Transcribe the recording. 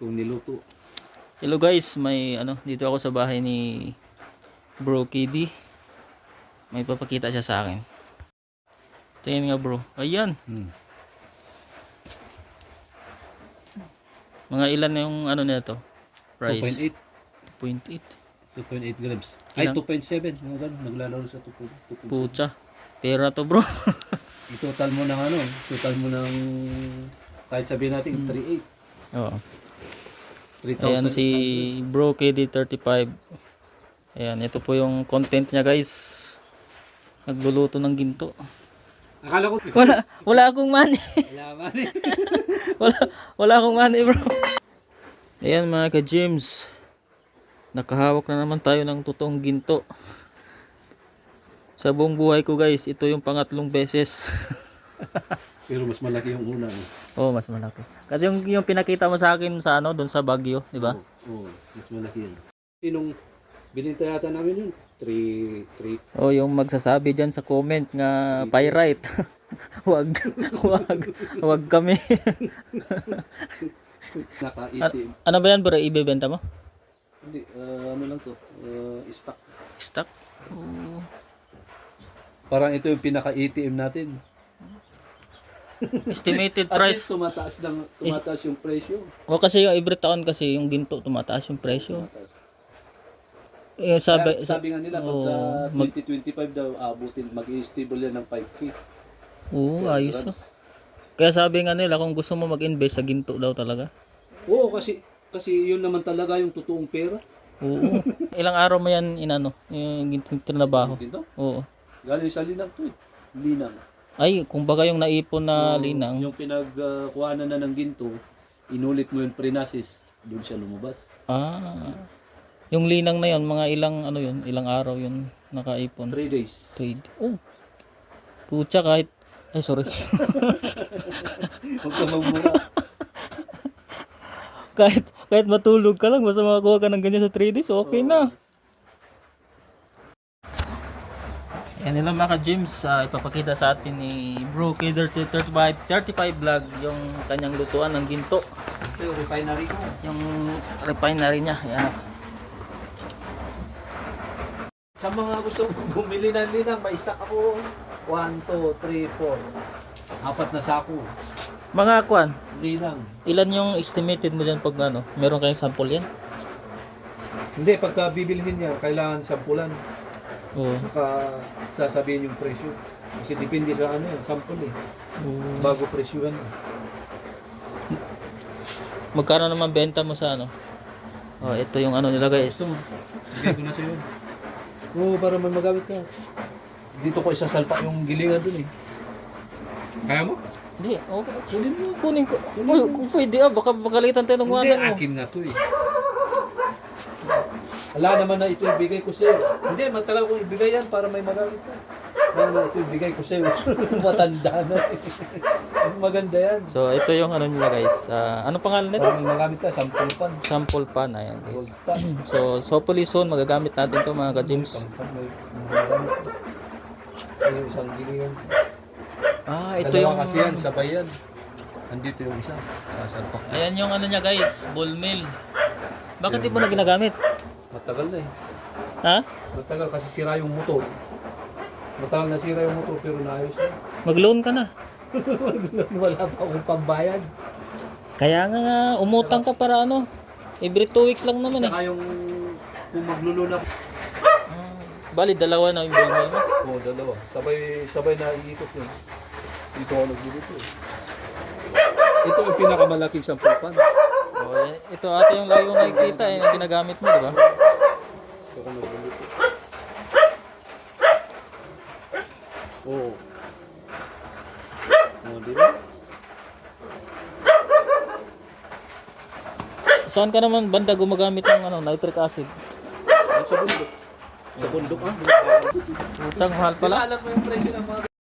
Kung niluto. Hello guys, may ano, dito ako sa bahay ni Bro Kiddy. May papakita siya sa akin. Tingin nga bro. Ayan. Hmm. Mga ilan na yung ano nito? Price? 2.8. 2.8. 2.8 grams. Ay, Ilang? 2.7. Mga ganun. Naglalaro sa 2.7. Pucha. Pera to bro. I-total mo ng ano, total mo ng kahit sabihin natin 3.8. Oo. 3,000. Ayan si Bro KD35. Ayan, ito po yung content niya guys. Nagluluto ng ginto. Akala ko. Wala, wala akong money. Wala man eh. wala, wala akong money bro. Ayan mga ka-James. Nakahawak na naman tayo ng totoong ginto. Sa buong buhay ko guys, ito yung pangatlong beses. Pero mas malaki yung una. No? oh, mas malaki. Kasi yung, yung pinakita mo sa akin sa ano, doon sa Baguio, di ba? Oo, oh, mas malaki yan. Sinong bininta yata namin yun? 3, 3. Oh, yung magsasabi diyan sa comment nga pyrite. wag, wag, wag kami. Naka-itim. ano ba yan bro, ibebenta mo? Hindi, ah, ano lang to? Uh, stock. Stock? Oh. Parang ito yung pinaka-ATM natin. Estimated At price. least tumataas, ng, tumataas yung presyo. O kasi yung every taon kasi yung ginto tumataas yung presyo. Tumataas. Eh, sabi, Kaya sabi nga nila, Oo, pagka mag- 2025 daw, abutin, mag-stable yan ng 5K. Oo, ayos ah. Kaya sabi nga nila kung gusto mo mag-invest sa ginto daw talaga. Oo, kasi kasi yun naman talaga yung totoong pera. Oo. Ilang araw mo yan inano, yung ginto yung trinabaho. Dito, Oo. galing sa linang to eh. Linang. Ay, kumbaga yung naipon na Oo, linang. Yung pinagkuhanan na ng ginto, inulit mo yung prenasis, doon siya lumabas. Ah. Yung linang na yon mga ilang ano yun, ilang araw yun nakaipon. 3 days. Trade. Oh. Pucha kahit ay sorry. Huwag ka magmura. kahit kahit matulog ka lang basta makakuha ka ng ganyan sa 3 days, okay na. Yan nila mga ka-gyms, ah, ipapakita sa atin ni Bro K35 35 vlog yung kanyang lutuan ng ginto. Ito yung refinery ko. Yung refinery niya. Yan. Sa mga gusto bumili ng linang, may stock ako. 1, 2, 3, 4. Apat na sako. Mga kwan, Linang. ilan yung estimated mo dyan pag ano? Meron kayong sample yan? Hindi, pagka bibilhin niya, kailangan sampulan. Oo. Saka sasabihin yung presyo. Kasi depende sa ano yan, sample eh. Bago presyuhan. Magkano naman benta mo sa ano? Oh, ito yung ano nila guys. Ito, bigay ko na sa'yo. Oo, para man magamit ka. Dito ko isasalpak yung gilingan dun eh. Kaya mo? Hindi, okay. Kunin mo. Kunin ko. Uy, kung pwede ah, baka pagalitan tayo ng Hindi, mga mo. akin nga to eh. Wala naman na ito ibigay ko sa'yo. Hindi, matagal kong ibigay yan para may magamit ka. Wala na ito ibigay ko sa'yo. Matanda na eh. Maganda yan. So, ito yung ano nila guys. Ah, ano pangalan nito? Para may magamit ka, sample pan. Sample pan. Ayan guys. Gold pan. So, so hopefully soon magagamit natin to mga ka-gyms. Sampan, may magamit ka. Ayun, isang gilingan. Ah, ito Dalawa yung... kasi yan, sabay yan. Andito yung isa. Sasalpak. Ayan yung ano niya guys, ball mill. Bakit di mo na ginagamit? Matagal na eh. Ha? Matagal kasi sira yung motor. Matagal na sira yung motor pero naayos na. Mag-loan ka na. Wala pa akong pambayad. Kaya nga nga, umutang ka para ano. Every two weeks lang naman eh. Saka yung kung magluluna ko. Ah, bali, dalawa na yung mill mo. Oo, dalawa. Sabay, sabay na iikot yun. Dito ako nagluluto eh. Ito yung pinakamalaking sampapan. Oh, yan. ito ate yung lagi kong nakikita eh, na ginagamit mo, di ba? Ako nagluluto. Oo. Oo, di ba? Saan ka naman banda gumagamit ng ano, nitric acid? Sa bundok. Sa bundok ah. Utang mahal pala. Alam mo yung presyo ng mga